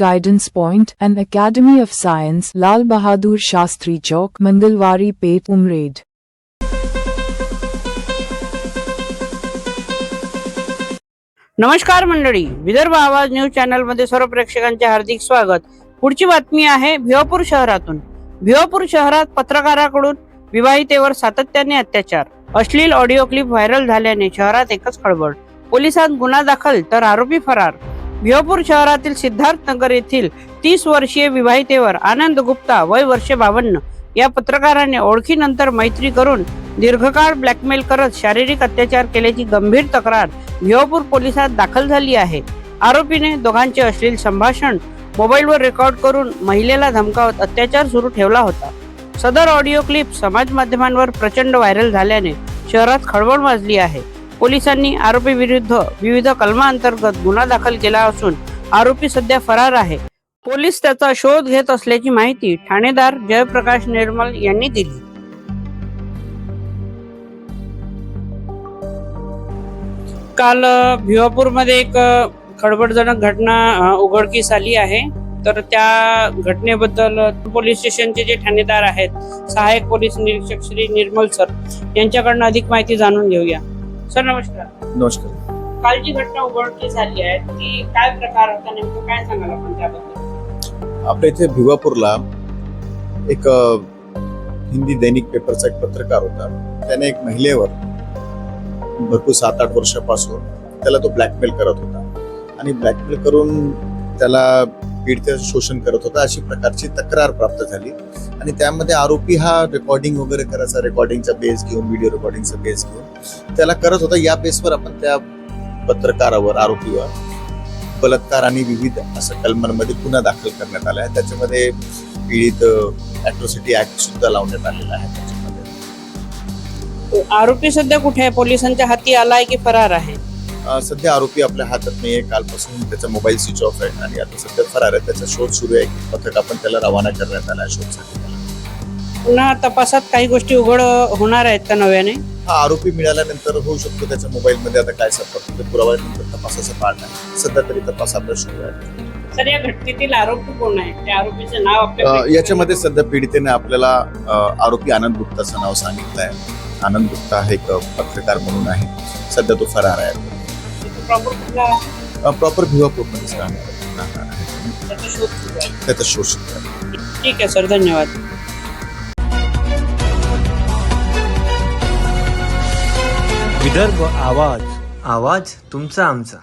Guidance Point and Academy of Science, Lal Bahadur Shastri Chowk, Mandalwari Pet Umraid. नमस्कार मंडळी विदर्भ आवाज news चॅनलमध्ये सर्व प्रेक्षकांचे हार्दिक स्वागत. पुढची बातमी आहे भिवापूर शहरातून. भिवापूर शहरात पत्रकाराकडून विवाहितेवर सातत्याने अत्याचार. अश्लील ऑडिओ क्लिप व्हायरल झाल्याने शहरात एकच खळबळ. पोलिसांत गुन्हा दाखल तर आरोपी फरार. भिवपूर शहरातील सिद्धार्थ नगर येथील तीस वर्षीय विवाहितेवर आनंद गुप्ता वय वर्ष बावन्न या पत्रकाराने ओळखीनंतर मैत्री करून दीर्घकाळ ब्लॅकमेल करत शारीरिक अत्याचार केल्याची गंभीर तक्रार भिवपूर पोलिसात दाखल झाली आहे. आरोपीने दोघांचे अश्लील संभाषण मोबाईलवर रेकॉर्ड करून महिलेला धमकावत अत्याचार सुरू ठेवला होता. सदर ऑडिओ क्लिप समाज माध्यमांवर प्रचंड व्हायरल झाल्याने शहरात खळबळ माजली आहे. पोलिसांनी आरोपी विरुद्ध विविध कलमांतर्गत गुन्हा दाखल केला असून आरोपी सध्या फरार आहे. पोलीस त्याचा शोध घेत असल्याची माहिती ठाणेदार जयप्रकाश निर्मल यांनी दिली. काल भिवापूरमध्ये एक अ, खळबळजनक घटना उघडकीस आली आहे. तर त्या घटनेबद्दल पोलीस स्टेशनचे जे ठाणेदार आहेत सहाय्यक पोलीस निरीक्षक श्री निर्मल सर यांच्याकडनं अधिक माहिती जाणून घेऊया. सर नमस्कार. नमस्कार. कालची घटना उघडकीस आली आहे. ती काय प्रकार होता नेमकं काय सांगाल आपण त्याबद्दल? आपल्या इथे भिवापूरला एक अ, हिंदी दैनिक पेपरचा एक पत्रकार होता. त्याने एक महिलेवर भरपूर सात आठ वर्षापासून त्याला तो ब्लॅकमेल करत होता. आणि ब्लॅकमेल करून त्याला पीडितेचं शोषण करत होता अशी प्रकारची तक्रार प्राप्त झाली. आणि त्यामध्ये आरोपी हा रेकॉर्डिंग वगैरे करायचा रेकॉर्डिंगचा बेस घेऊन व्हिडिओ रेकॉर्डिंगचा बेस घेऊन त्याला करत होता. या बेसवर आपण त्या पत्रकारावर आरोपीवर बलात्कार आणि विविध असं कलमांमध्ये गुन्हा दाखल करण्यात आला आहे. त्याच्यामध्ये पीडित अॅट्रॉसिटी ऍक्ट सुद्धा लावण्यात आलेला आहे त्याच्यामध्ये. आरोपी सध्या कुठे आहे? पोलिसांच्या हाती आलाय की फरार आहे? सध्या आरोपी आपल्या हातात नाहीये. कालपासून त्याचा मोबाईल स्विच ऑफ आहे आणि आता सध्या फरार आहे. त्याचा शोध सुरू आहे. पथक आपण त्याला रवाना करण्यात आला आहे शोधसाठी. पुन्हा तपासात काही गोष्टी उघड होणार आहेत का नव्याने? हा आरोपी मिळाल्यानंतर होऊ शकतो त्याच्या मोबाईलमध्ये. आता काय सापडतं पुरावा तपासाचा आहे. सध्या तरी तपास आपला सुरू आहे. सर या घटनेतील आरोपी कोण आहे? त्या आरोपीचे नाव याच्यामध्ये सध्या पीडितेने आपल्याला आरोपी आनंद गुप्ताचं नाव सांगितलं आहे आनंद गुप्ता हे एक पत्रकार म्हणून आहे. सध्या तो फरार आहे. प्रॉपर कुठला प्रॉपर भिवापूरमध्येच राहणार. त्याचा शोध सुरू आहे. त्याचा शोध सुरू आहे. ठीक आहे सर धन्यवाद विदर्भ आवाज आवाज तुमचा आमचा